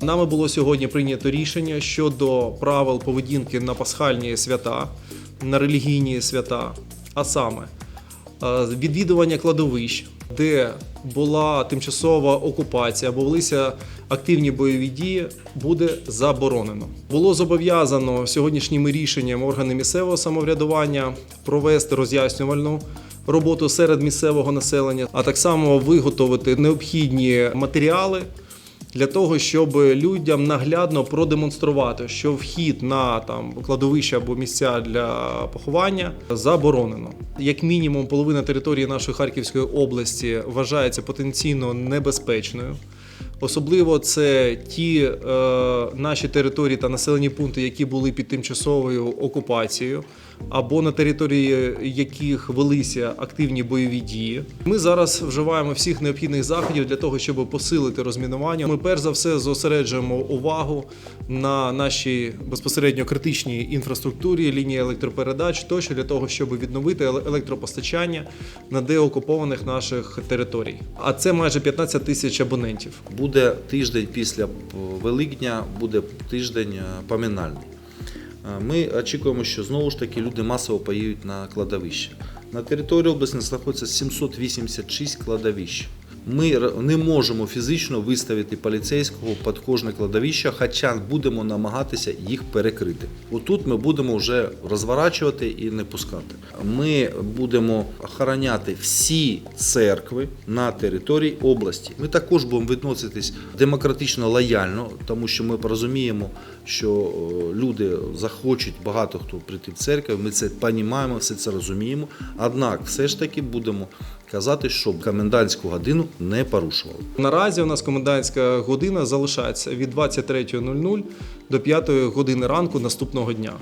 Нами було сьогодні прийнято рішення щодо правил поведінки на пасхальні свята, на релігійні свята, а саме е, відвідування кладовищ, де була тимчасова окупація або велися активні бойові дії, буде заборонено. Було зобов'язано сьогоднішніми рішенням органи місцевого самоврядування провести роз'яснювальну роботу серед місцевого населення, а так само виготовити необхідні матеріали для того, щоб людям наглядно продемонструвати, що вхід на там кладовище або місця для поховання заборонено. Як мінімум, половина території нашої Харківської області вважається потенційно небезпечною. Особливо це ті е, наші території та населені пункти, які були під тимчасовою окупацією, або на території яких велися активні бойові дії. Ми зараз вживаємо всіх необхідних заходів для того, щоб посилити розмінування. Ми перш за все зосереджуємо увагу на нашій безпосередньо критичній інфраструктурі, лінії електропередач, тощо для того, щоб відновити електропостачання на деокупованих наших територій. А це майже 15 тисяч абонентів. Буде тиждень після е, Великдня, буде тиждень е, поминальний. Е, Ми очікуємо, що знову ж таки люди масово поїдуть на кладовище. На території області знаходиться 786 кладовищ. Ми не можемо фізично виставити поліцейського під кожне кладовище, хоча будемо намагатися їх перекрити. Отут ми будемо вже розворачувати і не пускати. Ми будемо охороняти всі церкви на території області. Ми також будемо відноситись демократично лояльно, тому що ми розуміємо, що е, люди захочуть багато хто прийти в церкву. Ми це розуміємо, все це розуміємо. Однак, все ж таки будемо казати, щоб комендантську годину не порушували. Наразі у нас комендантська година залишається від 23.00 до 5 години ранку наступного дня.